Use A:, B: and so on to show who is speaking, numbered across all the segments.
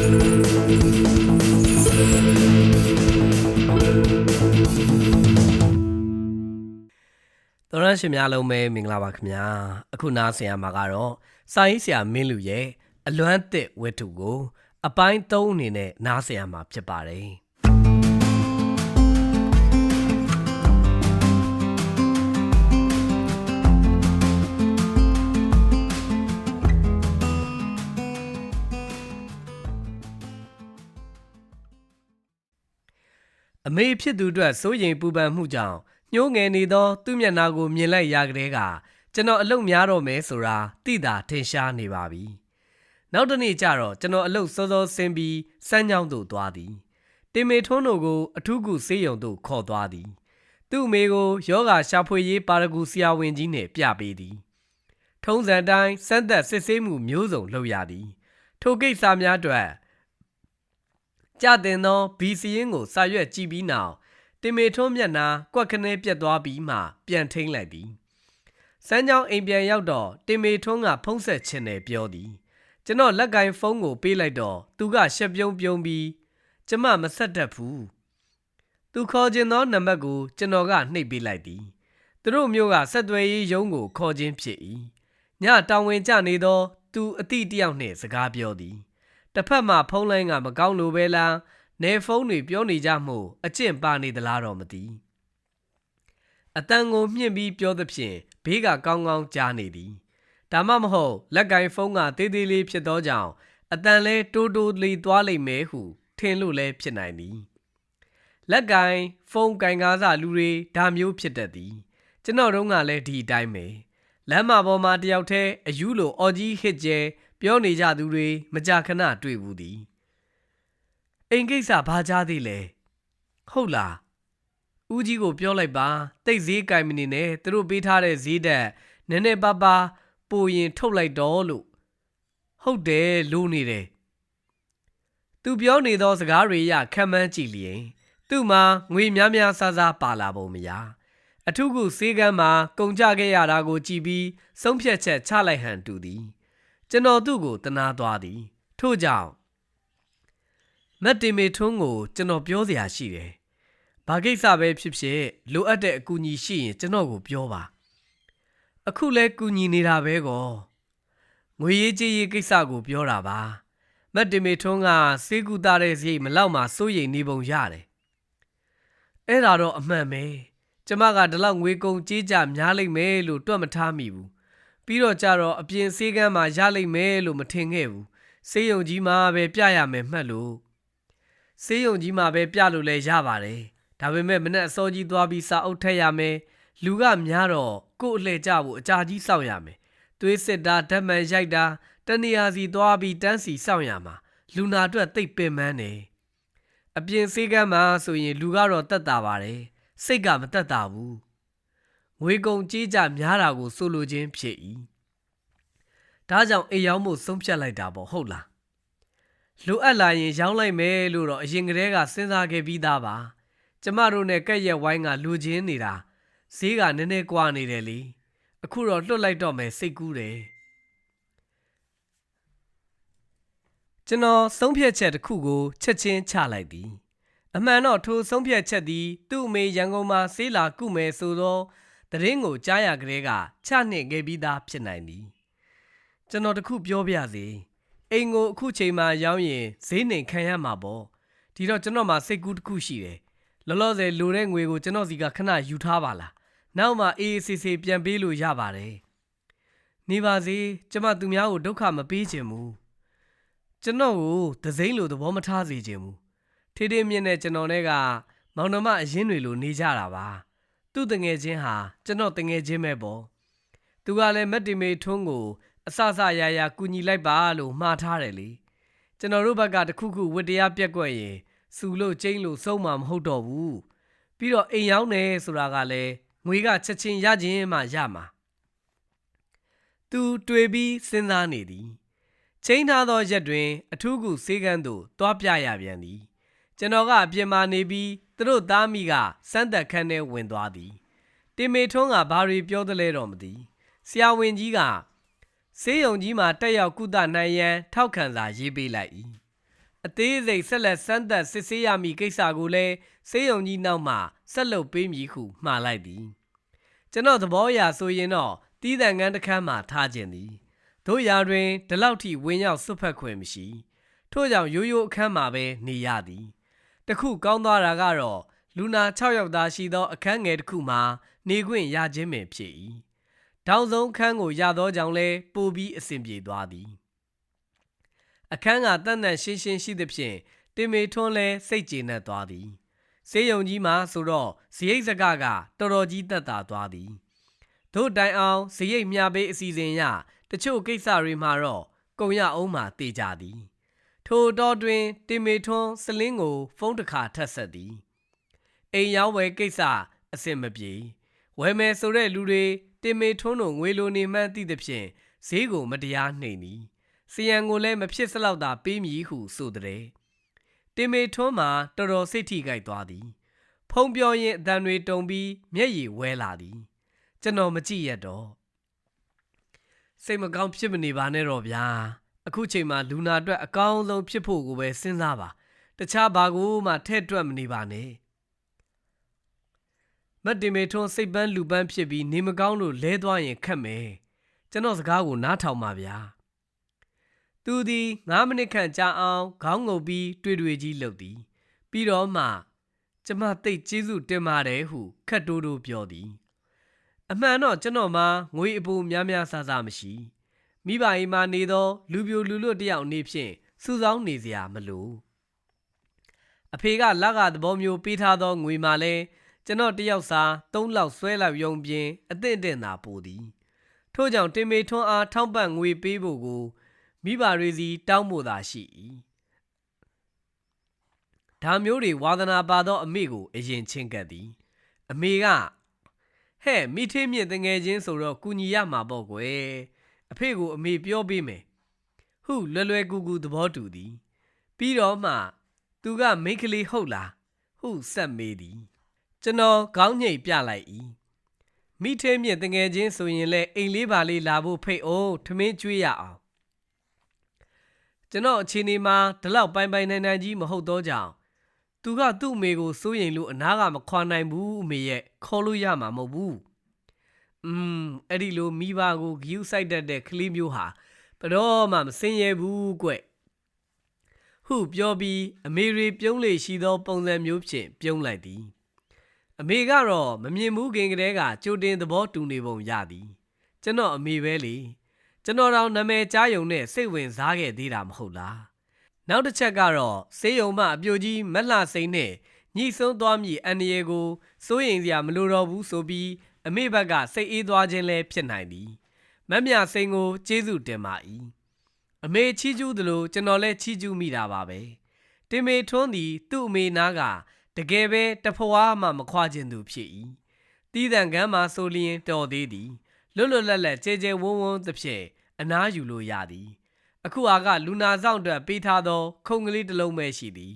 A: တော်ရရှင်များလုံးပဲမင်္ဂလာပါခင်ဗျာအခုနားဆင်ရမှာကတော့စာရေးဆရာမင်းလူရဲ့အလွမ်းသစ်ဝတ္ထုကို အပိုင်း၃အနေနဲ့နားဆင်ရမှာဖြစ်ပါတယ် အမေဖြစ်သူအတွက်စိုးရိမ်ပူပန်မှုကြောင့်ညှိုးငယ်နေသော သူ့မျက်နှာကိုမြင်လိုက်ရကလေးကကျွန်တော်အလုပ်များတော့မယ်ဆိုတာသိတာထင်ရှားနေပါပြီ။နောက်တစ်နေ့ကျတော့ကျွန်တော်အလုပ်စောစောဆင်းပြီးစမ်းချောင်းသို့သွားသည်။တင်မေထွန်းတို့ကိုအထူးကူဆေးရုံသို့ခေါ်သွားသည်။သူ့အမေကိုယောဂရှာဖွေရေးပါရဂူဆရာဝန်ကြီးနှင့်ပြပေးသည်။ထုံးစံတိုင်းစမ်းသက်စစ်ဆေးမှုမျိုးစုံလုပ်ရသည်။ထိုကိစ္စများအတွက် ကြတင်သောဘီစီရင်ကိုစာရွက်ကြည့်ပြီးနောက်တင်မေထွန်းမျက်နှာကွက်ခနဲပြတ်သွားပြီးမှပြန်ထိန်လိုက်သည်စမ်းကြောင်းအိမ်ပြန်ရောက်တော့တင်မေထွန်းကဖုံးဆက်ခြင်းနဲ့ပြောသည်ကျွန်တော်လက်ကင်ဖုန်းကိုပေးလိုက်တော့သူကရှက်ပြုံးပြုံးပြီးကျမမဆက်တတ်ဘူးသူခေါ်ခြင်းသောနံပါတ်ကိုကျွန်တော်ကနှိပ်ပေးလိုက်သည်သူတို့မျိုးကဆက်သွယ်ရေးရုံးကိုခေါ်ခြင်းဖြစ်၏ညတောင်ဝင်ကြနေသော သူအတိတယောက်နှင့်စကားပြောသည် တစ်ဖက်မှာဖုန်းလိုင်းကမကောင်းလို့ပဲလားနေဖုန်းတွေပြောနေကြမှုအကျင့်ပါနေသလားတော့မသိအတန်ကိုမြင့်ပြီးပြောသဖြင့်ဘေးကကောင်းကောင်းကြားနေသည်ဒါမှမဟုတ်လက်ကင်ဖုန်းကတေးသေးလေးဖြစ်သောကြောင့်အတန်လဲတိုးတိုးလေးသွားလိမ့်မယ်ဟုထင်လို့လဲဖြစ်နိုင်သည်လက်ကင်ဖုန်းကင်ကားစလူတွေဒါမျိုးဖြစ်တတ်သည် ကျွန်တော်တို့ကလည်းဒီအတိုင်းပဲလမ်းမပေါ်မှာတယောက်တည်းအယူလိုအော်ကြီးဟစ်ကျဲ ပြောနေကြသူတွေမကြာခဏတွေ့ဘူးသည်အိမ်ကိစ္စဘာကြားသေးလဲဟုတ်လားဦးကြီးကိုပြောလိုက်ပါတိတ်ဈေးကင်မနေနဲ့သူတို့ပေးထားတဲ့ဈေးတက်နည်းနည်းပါးပါးပိုရင်ထုတ်လိုက်တော့လို့ဟုတ်တယ်လို့နေတယ်သူပြောနေသောစကားတွေရခံမှန်းကြည့်လျင် သူ့မှာငွေများများဆဆပါလာပုံမရအထုခုစေးကမ်းမှာကုန်ကြခဲ့ရတာကိုကြည်ပြီးဆုံးဖြတ်ချက်ချလိုက်ဟန်တူသည် ကျွန်တော်သူ့ကိုတနာသွားသည် ထို့ကြောင့်မတ်တင်မေထွန်းကိုကျွန်တော်ပြောစရာရှိတယ်။ဘာကိစ္စပဲဖြစ်ဖြစ်လိုအပ်တဲ့အကူအညီရှိရင်ကျွန်တော်ကိုပြောပါ။အခုလဲကူညီနေတာပဲကော။ငွေရေးကြေးရေးကိစ္စကိုပြောတာပါ။မတ်တင်မေထွန်းကစေးကူတာတဲ့စရိတ်မလောက်မှစိုးရိမ်နေပုံရတယ်။အဲ့ဒါတော့အမှန်ပဲ။ကျမကဒီလောက်ငွေကုန်ကြေးကြများလိမ့်မယ်လို့တွက်မထားမိဘူး။ ပြီးတော့ကြတော့အပြင်စေးကမ်းမှာရလိမ့်မယ်လို့မထင်ခဲ့ဘူး။စေးရုံကြီးမှာပဲပြရမယ်မှတ်လို့။ဆေးရုံကြီးမှာပဲပြလို့လဲရပါတယ်ဒါပေမဲ့မနေ့အစောကြီးသွားပြီးစာအုပ်ထက်ရမယ်လူကများတော့ကို့အလှည့်ကြဖို့အကြာကြီးစောင့်ရမယ်သွေးစစ်တာဓာတ်မှန်ရိုက်တာတဏှာစီသွားပြီးတန်းစီစောင့်ရမှာလူနာအတွက်တိတ်ပင်ပန်းနေအပြင်ဆေးကမ်းမှာဆိုရင်လူကတော့တက်တာပါတယ်စိတ်ကမတက်တာဘူး ငွေကုန်ကြေးကြများတာကိုစိုးလိုခြင်းဖြစ်၏ဒါကြောင့်အိမ်ရောက်မှုဆုံးဖြတ်လိုက်တာပေါ့ဟုတ်လားလိုအပ်လာရင်ရောင်းလိုက်မယ်လို့တော့အရင်ကတည်းကစဉ်းစားခဲ့ပြီးသားပါကျမတို့နဲ့ကက်ရက်ဝိုင်းကလူချင်းနေတာဈေးကနည်းနည်းကွာနေတယ်လေအခုတော့လွတ်လိုက်တော့မယ်စိတ်ကူးတယ်ကျွန်တော်ဆုံးဖြတ်ချက်တစ်ခုကိုချက်ချင်းချလိုက်သည်အမှန်တော့ထိုဆုံးဖြတ်ချက်သည်သူ့အမေရန်ကုန်မှာဆေးလာကုမယ်ဆိုသော တရင်ကိုကြားရကလေးကချနှင့်ခဲ့ပြီးသားဖြစ်နိုင်သည်ကျွန်တော်တခုပြောပြစေအိမ်ကိုအခုချိန်မှရောင်းရင်ဈေးနှိမ်ခံရမှာပေါ့ဒီတော့ကျွန်တော်မှာစိတ်ကူးတစ်ခုရှိတယ်လောလောဆယ်လိုတဲ့ငွေကိုကျွန်တော်စီကခဏယူထားပါလားနောက်မှအေးအေးဆေးဆေးပြန်ပေးလို့ရပါတယ်နေပါစေကျမသူများကိုဒုက္ခမပေးချင်ဘူးကျွန်တော်ကိုဒစိမ့်လိုသဘောမထားစေချင်ဘူးထေးထေးမြင့်တဲ့ကျွန်တော်နဲ့ကမောင်နှမအရင်တွေလိုနေကြတာပါ သူ့တငယ်ချင်းဟာကျွန်တော်တငယ်ချင်းပဲပေါ့သူကလည်းမက်တီမေထွန်းကိုအဆဆရရကူညီလိုက်ပါလို့မှားထားတယ်လေကျွန်တော်တို့ဘက်ကတခုခုဝတ္တရားပြက်ကွက်ရင်စူလို့ကျိန်းလို့စုံမှာမဟုတ်တော့ဘူးပြီးတော့အိမ်ရောက်နေဆိုတာကလည်းငွေကချက်ချင်းရခြင်းမှရမှာသူတွေးပြီးစဉ်းစားနေသည်ချိန်ထားသောရက်တွင် အထူးကူစေးကန်းသို့တွားပြရပြန်သည်ကျွန်တော်ကအပြင်မှာနေပြီး သူတို့သားမိကစမ်းသက်ခန်းထဲဝင်သွားသည်တင်မေထွန်းကဘာတွေပြောသလဲတော့မသိဆရာဝန်ကြီးကဆေးရုံကြီးမှာတက်ရောက်ကုသနိုင်ရန်ထောက်ခံစာရေးပေးလိုက်၏အသေးစိတ်ဆက်လက်စမ်းသပ်စစ်ဆေးရမည့်ကိစ္စကိုလည်းစေယုံကြီးနောက်မှဆက်လုပ်ပေးမည်ဟုမှားလိုက်သည်ကျွန်တော်သဘောအရဆိုရင်တော့တီးတန်ကန်းတစ်ခန်းမှထားခြင်းသည်တို့ရာတွင်ဒီလောက်ထိဝင်းရောက်စွတ်ဖက်ခွင့်မရှိ ထို့ကြောင့်ရိုးရိုးအခန်းမှာပဲနေရသည် တခုကောင်းသွားတာကတော့လူနာ6ယောက်သားရှိသော အခန်းငယ်တစ်ခုမှာနေခွင့်ရခြင်းပင်ဖြစ်၏တောင်ဆုံးခန်းကိုရသောကြောင့်လဲပိုပြီးအဆင်ပြေသွားသည်အခန်းကတန်တန်ရှင်းရှင်းရှိသဖြင့်တင်မေထွန်းလဲစိတ်ကျေနပ်သွားသည်စေယုံကြီးမှာဆိုတော့ဇရိတ်စကကတော်တော်ကြီးတက်တာသွားသည်တို့တိုင်အောင်ဇရိတ်မြပေးအစီအစဉ်ရတချို့ကိစ္စတွေမှာတော့ကုံရအောင်မှတေကြသည် ထိုတော်တွင်တင်မေထွန်းစလင်းကို ဖုန်းတစ်ခါထက်ဆက်သည်အိမ်ရောက်ဝယ်ကိစ္စအဆင်မပြေဝယ်မယ်ဆိုတဲ့လူတွေတင်မေထွန်းတို့ငွေလိုနေမှန်းသိသဖြင့်ဈေးကိုမတရားနှိမ်သည်စီယံကိုလည်းမဖြစ်စလောက်သာပေးမည်ဟုဆိုတဲ့တင်မေထွန်းမှာတော်တော်စိတ်ထိကြိုက်သွားသည် ဖုံပြောရင်အတန်တွေတုံပြီးမျက်ရည်ဝဲလာသည် ကျွန်တော်မကြည့်ရတော့စိတ်မကောင်းဖြစ်မနေပါနဲ့တော့ဗျာ အခုချိန်မှာလူနာအတွက်အကောင်းဆုံးဖြစ်ဖို့ကိုပဲစဉ်းစားပါတခြားဘာကိုမှထဲ့တွက်မနေပါနဲ့မတ်တင်မေထွန်းစိတ်ပန်းလူပန်းဖြစ်ပြီးနေမကောင်းလို့လဲသွားရင်ခက်မယ်ကျွန်တော်စကားကိုနားထောင်ပါဗျာသူသည်9မိနစ်ခန့်ကြာအောင်ခေါင်းငုပ်ပြီးတွေ့တွေ့ကြီးလှုပ်သည် ပြီးတော့မှကျမသိတ်ကျေးဇူးတင်ပါတယ်ဟုခတ်တိုးတိုးပြောသည် အမှန်တော့ကျွန်တော်မှာငွေအပူများများဆဆမရှိ မိဘအိမ်မှာနေသော လူပြိုလူလွတ်တယောက်အနေဖြင့်စူဆောင်းနေစရာမလိုအဖေကလက်ကသဘောမျိုးပေးထားသောငွေမှလည်းကျွန်တော်တယောက်စာ၃လောက်ဆွဲလောက်ယုံပြင်းအသင့်အင့်သာပို့သည်ထို့ကြောင့်တင်မေထွန်းအားထောက်ပံ့ငွေပေးဖို့ကိုမိဘတွေစီတောင်းဖို့သာရှိ၏ဒါမျိုးတွေဝါသနာပါသော အမေကိုအရင်ချင်းကပ်သည် အမေကဟဲ့မိထင်းမြင့်တငယ်ချင်းဆိုတော့ကုညီရမှာပေါ့ကွယ် အဖေကိုအမေပြောပေးမယ်ဟုလွယ်လွယ်ကူကူသဘောတူသည်ပြီးတော့မှ သူကမိန်းကလေးဟုတ်လားဟုဆက်မေးသည် ကျွန်တော်ခေါင်းညိတ်ပြလိုက်၏မိထင်းမြင့်တငယ်ချင်းဆိုရင်လည်းအိမ်လေးပါလေးလာဖို့ဖိတ်အောင်ထမင်းကျွေးရအောင်ကျွန်တော်အခြေအနေမှာဒီလောက်ပိုင်ပိုင်နိုင်နိုင်ကြီးမဟုတ်တော့ကြောင်သူကသူ့အမေကိုစိုးရိမ်လို့အနာကမခွာနိုင်ဘူးအမေရဲ့ခေါ်လို့ရမှာမဟုတ်ဘူး อืมအဲ့ဒီလိုမိဘကိုဂယူးဆိုင်တတ်တဲ့ကလေးမျိုးဟာဘတော့မှမစင်ရဘူးကွဟုပြောပြီးအမေရီပြုံးလေရှိသော ပုံစံမျိုးဖြင့်ပြုံးလိုက်သည်အမေကတော့မမြင်ဘူးခင်ကတည်းကကြိုတင်သဘောတူနေပုံရသည် ကျွန်တော်အမေပဲလေကျွန်တော်တောင်နာမည်ကြားယုံနဲ့စိတ်ဝင်စားခဲ့သေးတာမဟုတ်လားနောက်တစ်ချက်ကတော့ဆေးရုံမှအပြိုကြီးမက်လှစိန်နဲ့ညှိဆုံးသွားမည်အန်ဒီယေကိုစိုးရင်စရာမလိုတော့ဘူးဆိုပြီး အမေဘက်ကစိတ်အေးသွားခြင်းလည်းဖြစ်နိုင်သည်မက်မြစိန်ကိုကျေးဇူးတင်ပါ၏အမေချီးကျူးသလိုကျွန်တော်လည်းချီးကျူးမိတာပါပဲတင်မေထွန်းသည်သူ့အမေနားကတကယ်ပဲတဖွာမှမခွာခြင်းသူဖြစ်၏တီးတန်ကမ်းမှာဆိုလျင်တော်သေးသည်လွတ်လွတ်လပ်လပ်ကြဲကြဲဝန်းဝန်းသဖြင့်အနားယူလို့ရသည် အခုအားကလူနာဆောင်အတွက်ပေးထားသော ခုံကလေးတစ်လုံးပဲရှိသည်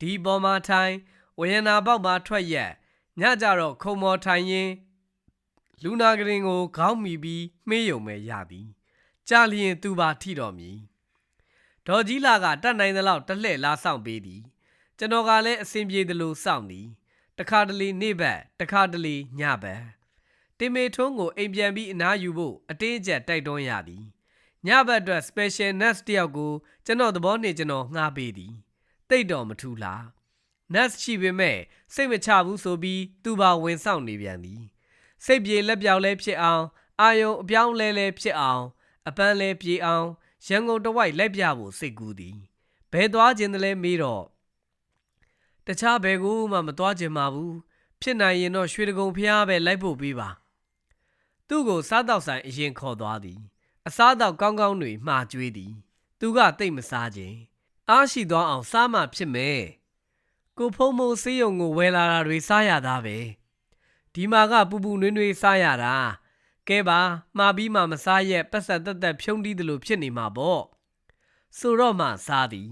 A: ဒီပေါ်မှာထိုင်ဝယနာပေါက်မှာထွက်ရက် ညကြတော့ခုံမော်ထိုင်ရင်လူနာကရင်ကိုခေါင်းမီပြီးမှေးယုံမဲ့ရသည်ကြာလျင်သူပါထိတော်မူဒေါ်ကြီးလာကတတ်နိုင်သလောက်တလှဲ့လာဆောင်ပေးသည် ကျွန်တော်ကလည်းအစဉ်ပြေသလိုစောင့်သည်တခါတလေနေ့ဘက်တခါတလေညဘက်တင်မေထွန်းကိုအိမ်ပြန်ပြီးအနားယူဖို့အတင်းအကျပ်တိုက်တွန်းရသည်ညဘက်အတွက် special nurse တယောက်ကိုကျွန်တော်သဘောနေကျွန်တော်ငှားပေးသည်တိတ်တော်မထူလား nurse ရှိပေမဲ့စိတ်မချဘူးဆိုပြီးသူပါဝင်ဆောင်နေပြန်သည်စိတ်ပြေလက်ပြောင်လဲဖြစ်အောင်အာယုံအပြောင်းလဲလဲဖြစ်အောင်အပန်းလဲပြေအောင်ရန်ကုန်တဝိုက်လိုက်ပြဖို့စိတ်ကူးသည်ဘယ်သွားခြင်းတလဲမေးတော့တခြားဘယ်ကူမှမသွားခြင်းပါဘူးဖြစ်နိုင်ရင်တော့ရွှေတကုံဖျားပဲလိုက်ဖို့ပြီးပါသူ့ကိုစားတော့ဆိုင်အရင်ခေါ်သွားသည် အစားတော့ကောင်းကောင်းတွေမှားကျွေးသည် သူကတိတ်မစားခြင်းအားရှိသွားအောင်စားမှဖြစ်မယ် ကိုဖုံးမိုးစေးရုံကိုဝယ်လာတာတွေစားရတာပဲဒီမှာကပူပူနွေးနွေးစားရတာကဲပါမှားပြီးမှမစားရက်ပတ်ဆက်တက်တက်ဖြုံးတီးသလိုဖြစ်နေမှာပေါ့ဆိုတော့မှစားသည်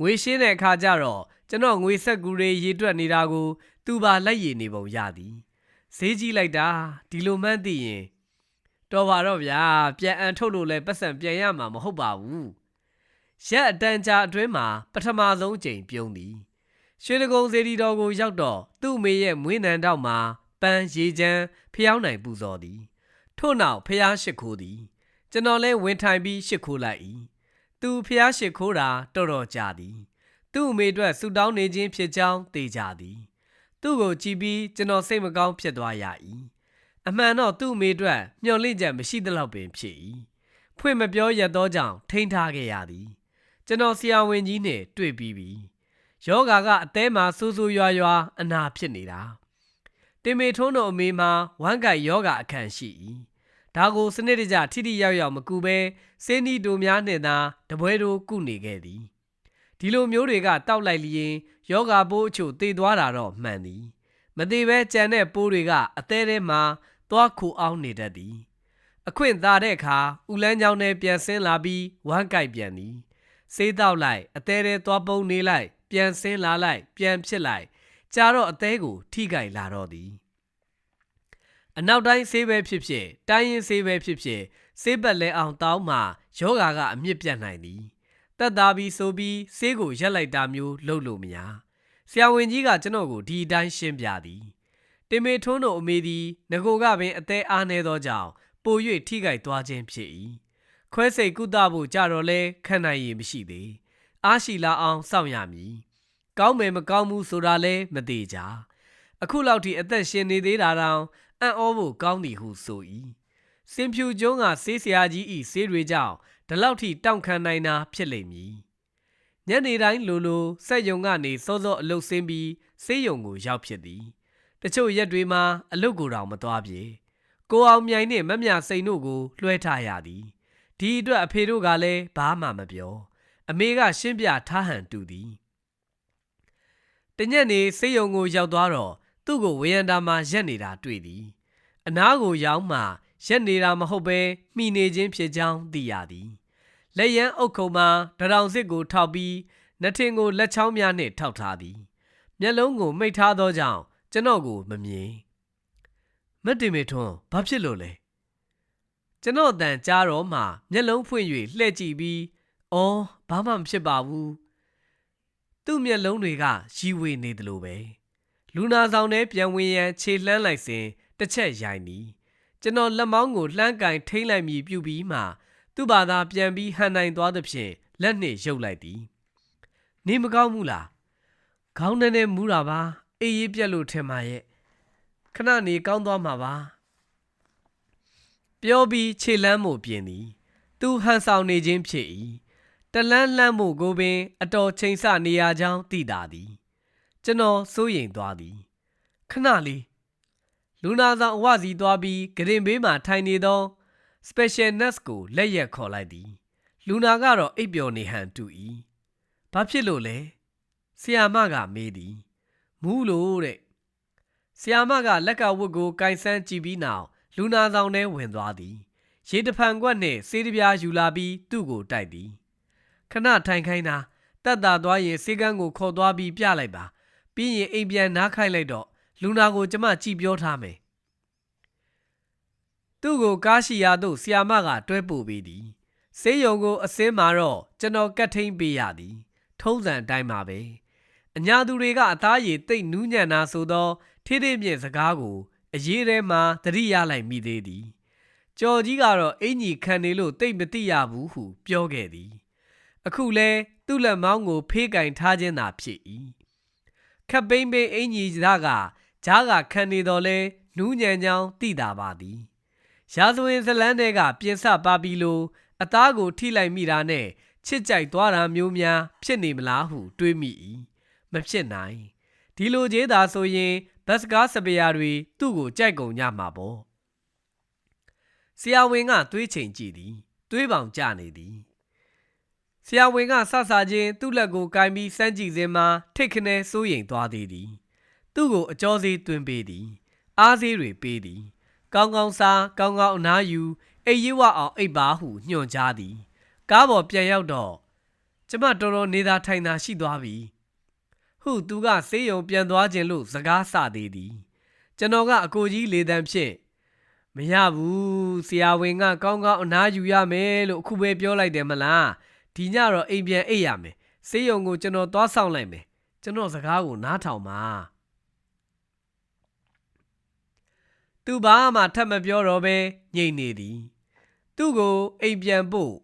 A: ငွေရှင်းတဲ့အခါကျတော့ကျွန်တော်ငွေဆက်ကူတွေရေတွက်နေတာကို သူပါလက်ရည်နေပုံရသည်ဈေးကြီးလိုက်တာဒီလိုမှန်းသိရင်တော်ပါတော့ဗျာပြန်အန်ထုတ်လို့လဲပတ်စံပြန်ရမှာမဟုတ်ပါဘူးရက်အတန်ကြာအတွင်းမှာပထမဆုံးအကြိမ်ပြုံးသည် ရွှေတကုံစေတီတော်ကိုရောက်တော့သူ့အမေရဲ့မွေးနံတောက်မှာပန်းရေချမ်းဖျောင်းနိုင်ပူဇော်သည် ထို့နောက်ဖျားရှိခိုးသည်ကျွန်တော်လည်းဝင်ထိုင်ပြီးရှိခိုးလိုက်၏သူဖျားရှိခိုးတာတော်တော်ကြာသည် သူ့အမေအတွက်ဆူတောင်းနေခြင်းဖြစ်ကြောင်းသိကြသည် သူ့ကိုကြည့်ပြီးကျွန်တော်စိတ်မကောင်းဖြစ်သွားရ၏အမှန်တော့သူ့အမေအတွက်မျှော်လင့်ချက်မရှိသလောက်ပင်ဖြစ်၏ဖွင့်မပြောရသောကြောင့်ထိန်းထားခဲ့ရသည် ကျွန်တော်ဆရာဝန်ကြီးနှင့်တွေ့ပြီးပြီ ယောဂါကအသေးမှာဆူဆူရွာရွာအနာဖြစ်နေတာတင်မေထုံးတော်အမေမှာဝမ်းကိုက်ယောဂအခန့်ရှိ၏ဒါကိုစနစ်တကျထိထိရောက်ရောက်မကူဘဲစင်းနီတို့များနှင့်သာတပွဲတို့ကုနေခဲ့သည်ဒီလိုမျိုးတွေကတောက်လိုက်လျင်ယောဂပိုးအချို့သေသွားတာတော့မှန်သည်မသေးပဲကြံတဲ့ပိုးတွေကအသေးထဲမှာသွားခူအောင်နေတတ်သည်အခွင့်သာတဲ့အခါဥလန်းချောင်းထဲပြန်ဆင်းလာပြီးဝမ်းကိုက်ပြန်သည်စေးတောက်လိုက်အသေးထဲသွားပုံနေလိုက် ပြန်ဆင်းလာလိုက် ပြန်ဖြစ်လိုက်ကြာတော့အသေးကို ထိကြိုက်လာတော့သည်အနောက်တိုင်းဆေးပဲဖြစ်ဖြစ်တိုင်းရင်ဆေးပဲဖြစ်ဖြစ်ဆေးပတ်လဲအောင်တောင်းမှယောဂါကအမြင့်ပြတ်နိုင်သည်တက်သားပြီးဆိုပြီးဆေးကိုရက်လိုက်တာမျိုးလုပ်လို့မရဆရာဝန်ကြီးကကျွန်တော်ကိုဒီအတိုင်းရှင်းပြသည်တင်မေထွန်းတို့အမေသည်ငကိုကပင်အသေးအားနေသောကြောင့်ပို၍ထိကြိုက်သွားခြင်းဖြစ်၏ခွဲစိတ်ကုသဖို့ကြတော့လဲခံနိုင်ရည်မရှိသေး အားရှိလာအောင်စောင့်ရမည်ကောင်းမယ်မကောင်းဘူးဆိုတာလဲမသေးကြအခုလောက်ထိအသက်ရှင်နေသေးတာတောင်အံ့ဩဖို့ကောင်းသည်ဟုဆို၏စင်ဖြူကျွန်းကဆေးဆရာကြီးဤဆေးတွေကြောင့်ဒီလောက်ထိတောင့်ခံနိုင်တာဖြစ်လိမ့်မည်ညနေတိုင်းလိုလိုစက်ယုံကနေစောစောအလုတ်ဆင်းပြီးဆေးရုံကိုရောက်ဖြစ်သည်တချို့ရက်တွေမှာအလုတ်ကိုတောင်မသွားပြေကိုအောင်မြိုင်နှင့်မမြစိန်တို့ကိုလွှဲထားရသည်ဒီအတွက်အဖေတို့ကလည်းဘာမှမပြော အမေကရှင်းပြထားဟန်တူသည်တညက်နေဆေးရုံကိုရောက်သွားတော့သူ့ကိုဝေယန္တာမှာရက်နေတာတွေ့သည် အနားကိုရောက်မှရက်နေတာမဟုတ်ပဲမှီနေခြင်းဖြစ်ကြောင်းသိရသည်လက်ရန်အုပ်ခုံမှာတရောင်စစ်ကိုထောက်ပြီးနှထင်ကိုလက်ချောင်းများနှင့်ထောက်ထားသည်မျက်လုံးကိုမိတ်ထားသောကြောင့်ကျွန်တော်ကိုမမြင်မက်တင်မေထွန်းဘာဖြစ်လို့လဲကျွန်တော်အတန်ကြားတော့မှမျက်လုံးဖွင့်၍လှည့်ကြည့်ပြီးအော် ဘာမှမဖြစ်ပါဘူးသူ့မျက်လုံးတွေကရီဝေနေသလိုပဲလူနာဆောင်ထဲပြန်ဝင်ရန်ခြေလှမ်းလိုက်စဉ်တစ်ချက်ရိုင်သည်ကျွန်တော်လက်မောင်းကိုလှမ်းကင်ထိမ့်လိုက်မိပြုပြီးမှသူ့ဘာသာပြန်ပြီးဟန်နိုင်သွားသဖြင့်လက်နှင့်ရုပ်လိုက်သည်နေမကောင်းဘူးလားခေါင်းနဲ့နဲ့မူးတာပါအေးရေးပြက်လို့ထင်ပါရဲ့ခဏနေကောင်းသွားမှာပါပြောပြီးခြေလမ်းမှုပြင်သည် သူဟန်ဆောင်နေခြင်းဖြစ်၏ တလန်းလန့်မှုကိုပင် အတော်ချိန်ဆနေရကြောင်းသိတာသည် ကျွန်တော်စိုးရိမ်သွားသည်ခဏလေးလူနာဆောင်အဝစီသွားပြီးဂရင်ဘေးမှထိုင်နေသော special nurse ကိုလက်ရက်ခေါ်လိုက်သည် လူနာကတော့အိပ်ပျော်နေဟန်တူ၏ဘာဖြစ်လို့လဲဆီယာမကမေးသည်မူးလို့တဲ့ဆီယာမကလက်ကဝတ်ကိုကင်ဆန်းကြည့်ပြီးနောက်လူနာဆောင်ထဲဝင်သွားသည်ရေတဖန်ကွက်နှင့်ဆေးတပြားယူလာပြီးသူ့ကိုတိုက်သည် ခဏထိုင်ခိုင်းတာတက်တာသွားရင်ဆေးကန်းကိုခေါ်သွားပြီးပြလိုက်ပါပြီးရင်အိမ်ပြန်နားခိုင်းလိုက်တော့လူနာကိုကျမကြည့်ပြောထားမယ်သူ့ကိုကားရှိရာသို့ဆီယာမကတွဲပို့ပေးသည်ဆေးရုံကိုအစင်းမှာတော့ကျွန်တော်ကတ်ထိန်ပေးရသည် ထုံးစံအတိုင်းပါပဲအညာသူတွေကအသားရည်တိတ်နူးညံ့တာဆိုသောထိထိမြင့်စကားကိုအရေးထဲမှာသတိရလိုက်မိသေးသည်ကြော်ကြီးကတော့အင်ကြီးခံနေလို့တိတ်မသိရဘူးဟုပြောခဲ့သည် အခုလဲသူ့လက်မောင်းကိုဖေးကင်ထားခြင်းသာဖြစ်၏ခပ်ပိမ့်ပိမ့်အင်ကြီးသားကဂျားကခံနေတော်လဲနူးညံ့ကြောင်းသိတာပါသည်ရာဇဝင်ဇလန်းတွေကပြင်ဆပါပြီလို့အသားကိုထိလိုက်မိတာနဲ့ချစ်ကြိုက်သွားတာမျိုးများဖြစ်နေမလားဟုတွေးမိ၏မဖြစ်နိုင်ဒီလိုကြီးသာဆိုရင်ဘတ်စကားစပယ်ယာတွေသူ့ကိုကြိုက်ကုန်ကြမှာပေါ့ဆရာဝန်ကသွေးချိန်ကြည့်သည်သွေးပေါင်ကျနေသည် ဆရာဝန်ကဆဆချင်းသူ့လက်ကိုကင်ပြီးစမ်းကြည့်စဉ်မှာထိတ်ခနဲစိုးရိမ်သွားသေးသည် သူ့ကိုအကျော်စေးတွင်ပေးသည် အားစေးတွေပေးသည် ကောင်းကောင်းစားကောင်းကောင်းအနားယူအိပ်ရဝအောင်အိပ်ပါဟုညွှန်ကြားသည် ကားပေါ်ပြန်ရောက်တော့ကျမတော်တော်နေသာထိုင်သာရှိသွားပြီဟုသူကဆေးရုံပြန်သွားခြင်းလို့စကားဆသေးသည် ကျွန်တော်ကအကိုကြီးလေတံဖြင့်မရဘူးဆရာဝန်ကကောင်းကောင်းအနားယူရမယ်လို့အခုပဲပြောလိုက်တယ်မလား ဒီညတော့အိမ်ပြန်အိပ်ရမယ်ဆေးရုံကိုကျွန်တော်သွားဆောင်လိုက်မယ်ကျွန်တော်စကားကိုနားထောင်ပါသူဘာမှထပ်မပြောတော့ဘဲညိတ်နေသည် သူ့ကိုအိမ်ပြန်ဖို့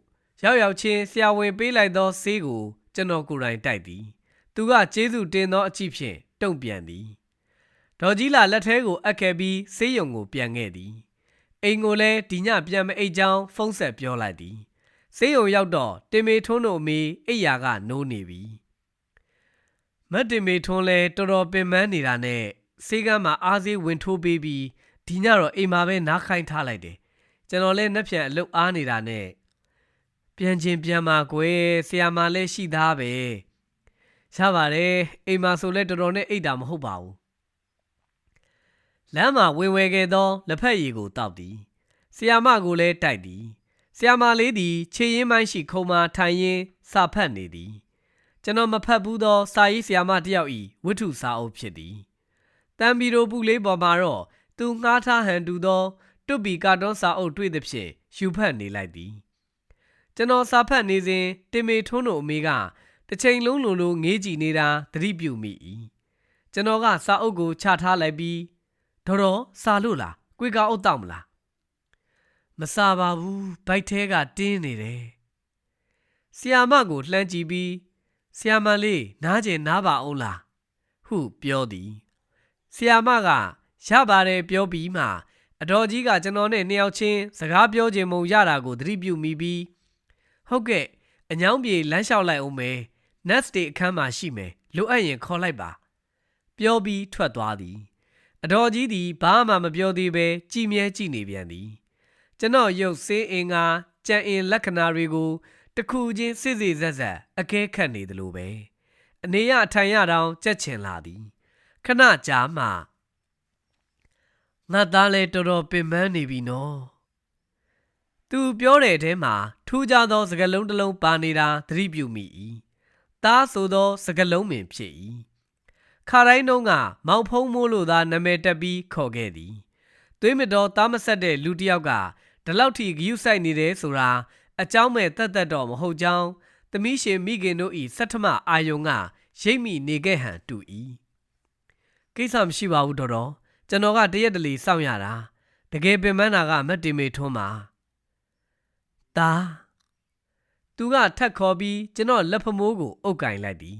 A: ရောက်ရောက်ချင်းဆရာဝန်ပေးလိုက်သောဆေးကိုကျွန်တော်ကိုယ်တိုင်တိုက်သည် သူကကျေးဇူးတင်သောအကြည့်ဖြင့်တုံ့ပြန်သည်ဒေါ်ကြီးလာလက်ထဲကိုအပ်ခဲ့ပြီးဆေးရုံကိုပြန်ခဲ့သည်အိမ်ကိုလည်းဒီညပြန်မအိတ်ကြောင်းဖုန်းဆက်ပြောလိုက်သည် ဆေးရုံရောက်တော့တင်မေထွန်းတို့အမေအိယာကနိုးနေပြီမတ်တင်မေထွန်းလည်းတော်တော်ပင်ပန်းနေတာနဲ့ဆေးကမ်းမှာအားစေးဝင်ထိုးပေးပြီးဒီညတော့အိမ်မှာပဲနားခိုင်းထားလိုက်တယ်ကျွန်တော်လည်းနှက်ဖြန်အလုတ်အားနေတာနဲ့ပြန်ချင်းပြန်มาကွယ်ဆရာမလည်းရှိသားပဲရပါတယ်အိမ်မှာဆိုလဲတော်တော်နဲ့အိတ်တာမဟုတ်ပါဘူးလမ်းမှာဝင်ဝဲခဲ့သောလက်ဖက်ရည်ကိုတောက်သည်ဆီယာမကိုလည်းတိုက်သည် ဆီယာမလေးသည်ခြေရင်းပိုင်းရှိခုံမှထိုင်ရင်းစာဖတ်နေသည် ကျွန်တော်မဖတ်ဘူးသော စာရေးဆီယာမတစ်ယောက်၏ဝတ္ထုစာအုပ်ဖြစ်သည်တမ်ပီရိုပူလေးပေါ်မှာတော့သူငှားထားဟန်တူသောတွတ်ပီကာတွန်းစာအုပ်တွေ့သဖြင့်ယူဖတ်နေလိုက်သည်ကျွန်တော်စာဖတ်နေစဉ်တင်မေထွန်းတို့အမေကတစ်ချိန်လုံးလိုလိုငေးကြည့်နေတာသတိပြုမိ၏ကျွန်တော်ကစာအုပ်ကိုချထားလိုက်ပြီးတော်တော်စာလို့လားကွေကာအုပ်တောက်မလား မစားပါဘူးဘိုက်ထဲကတင်းနေတယ်ဆီယာမကိုလှမ်းကြည့်ပြီးဆီယာမလေးနားကျင်နားပါအောင်လားဟုပြောသည်ဆီယာမကရပါတယ်ပြောပြီးမှအတော်ကြီးကကျွန်တော်နဲ့နှစ်ယောက်ချင်းစကားပြောခြင်းမုံရတာကိုသတိပြုမိပြီးဟုတ်ကဲ့အညောင်းပြေလမ်းလျှောက်လိုက်အောင်မယ် next day အခန်းမှာရှိမယ်လိုအပ်ရင်ခေါ်လိုက်ပါ ပြောပြီးထွက်သွားသည်အတော်ကြီးသည်ဘာမှမပြောသေးပဲကြည်မြဲကြည့်နေပြန်သည် ကျွန်တော်ရုပ်စင်းအင်္ဂါကြံအင်လက္ခဏာတွေကိုတစ်ခုချင်းစစ်စစ်ဆက်ဆက်အကဲခတ်နေသလိုပဲအနေရထိုင်ရတောင်ကြက်ချင်လာသည်ခဏကြာမှငါသားလဲတော်တော်ပင်ပန်းနေပြီနော်သူပြောတဲ့အထဲမှာထူးခြားသောစကားလုံးတစ်လုံးပါနေတာသတိပြုမိ၏သားဆိုသောစကားလုံးပင်ဖြစ်၏ခါတိုင်းတုန်းကမောင်ဖုံးမိုးလို့သာနာမည်တက်ပြီးခေါ်ခဲ့သည်သွေးမတော်သားမဆက်တဲ့လူတစ်ယောက်က ဒီလောက်ထိဂယုစိုက်နေတယ်ဆိုတာအเจ้าမဲ့တတ်တတ်တော့မဟုတ်ကြောင်းသမီးရှင်မိခင်တို့ဤစက်ထမအာယုံကရိပ်မိနေခဲ့ဟန်တူ၏ကိစ္စမရှိပါဘူးတော်တော်ကျွန်တော်ကတရက်တလီစောင့်ရတာတကယ်ပင်ပန်းတာကမတ်တင်မေထွန်းပါတာသူကထက်ခေါ်ပြီးကျွန်တော်လက်ဖမိုးကိုအုပ်ကင်လိုက်သည်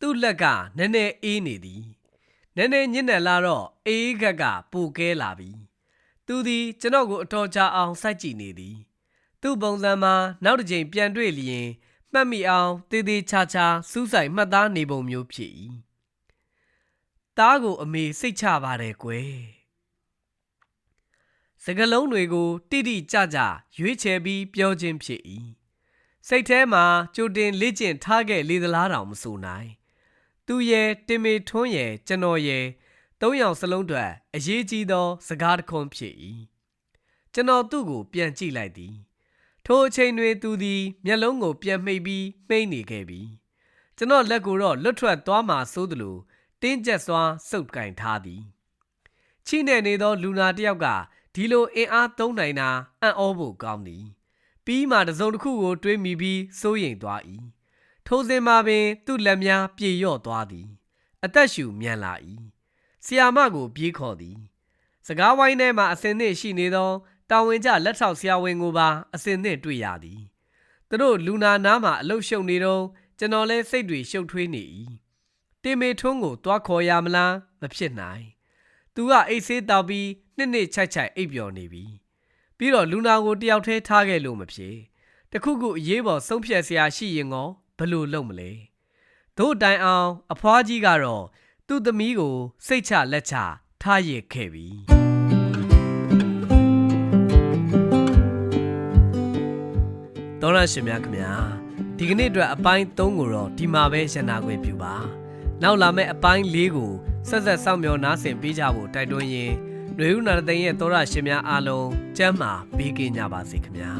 A: သူ့လက်ကနည်းနည်းအေးနေသည်နည်းနည်းညစ်နေလာတော့အေးခက်ကပူကဲလာပြီ သူသည်ကျွန်တော်ကိုအတော်ကြာအောင်စိုက်ကြည့်နေသည်သူ့ပုံစံမှာနောက်တစ်ကြိမ်ပြန်တွေ့လျင်မှတ်မိအောင်တေးသေးချာချာစူးစိုက်မှတ်သားနေပုံမျိုးဖြစ်၏သားကိုအမေစိတ်ချပါတယ်ကွယ်စကလုံးတွေကိုတိတိကျကျရွေးချယ်ပြီးပြောခြင်းဖြစ်၏စိတ်ထဲမှာကြိုတင်လေ့ကျင့်ထားခဲ့လေသလားတောင်မဆိုနိုင်သူရဲ့တင်မေထွန်းရဲ့ကျွန်တော်ရဲ့ သုံးယောက်စလုံးအတွက်အရေးကြီးသော စကားတစ်ခွန်းဖြစ်၏ကျွန်တော်သူ့ကို ပြန်ကြည့်လိုက်သည် ထိုအချိန်တွင်သူသည်မျက်လုံးကို ပြန်မှိတ်ပြီးမှိတ်နေခဲ့ပြီကျွန်တော်လက်ကိုတော့လွတ်ထွက်သွားမှဆိုးသလိုတင်းကျပ်စွာစုပ်ကင်ထားသည်ချိနေနေသောလူနာတစ်ယောက်ကဒီလိုအင်အားသုံးနိုင်တာအံ့ဩဖို့ကောင်းသည်ပြီးမှတစုံတစ်ခုကို တွေးမိပြီးစိုးရိမ်သွား၏ထိုစဉ်မှာပင် သူ့လက်များပြေလျော့သွားသည် အသက်ရှူမြန်လာ၏ ဆီယာမကိုပြေးခေါ်သည်စကားဝိုင်းထဲမှအစင်သင့်ရှိနေသောတာဝန်ကျလက်ထောက်ဆရာဝန်ကိုပါအစင်သင့်တွေ့ရသည်သူတို့လူနာနားမှအလုရှုံနေတော့ကျွန်တော်လဲစိတ်တွေရှုပ်ထွေးနေ၏တင်မေထွန်းကိုတွားခေါ်ရမလားမဖြစ်နိုင်သူကအိတ်ဆေးတောက်ပြီးနှစ်နှစ်ချိုက်ချိုက်အိပ်ပျော်နေပြီပြီးတော့လူနာကိုတယောက်တည်းထားခဲ့လို့မဖြစ်တခုခုအရေးပေါ်ဆုံးဖြတ်စရာရှိရင်ကောဘလို့လုပ်မလဲတို့တိုင်အောင်အဖွားကြီးကတော့ သူ့သမီးကိုစိတ်ချလက်ချထားရခဲ့ပြီတော်ရရှင်များခင်ဗျာဒီကနေ့အတွက်အပိုင်း3ကိုတော့ဒီမှာပဲရန်နာခွင့်ပြုပါနောက်လာမယ့်အပိုင်း၄ကိုဆက်ဆက်စောင့်မျှော်နားဆင်ပေးကြဖို့တိုက်တွန်းရင်းຫນွေဦးနာသိန်းရဲ့သောရရှင်များအားလုံးကျမ်းမာပေးကင်းကြပါစေခင်ဗျာ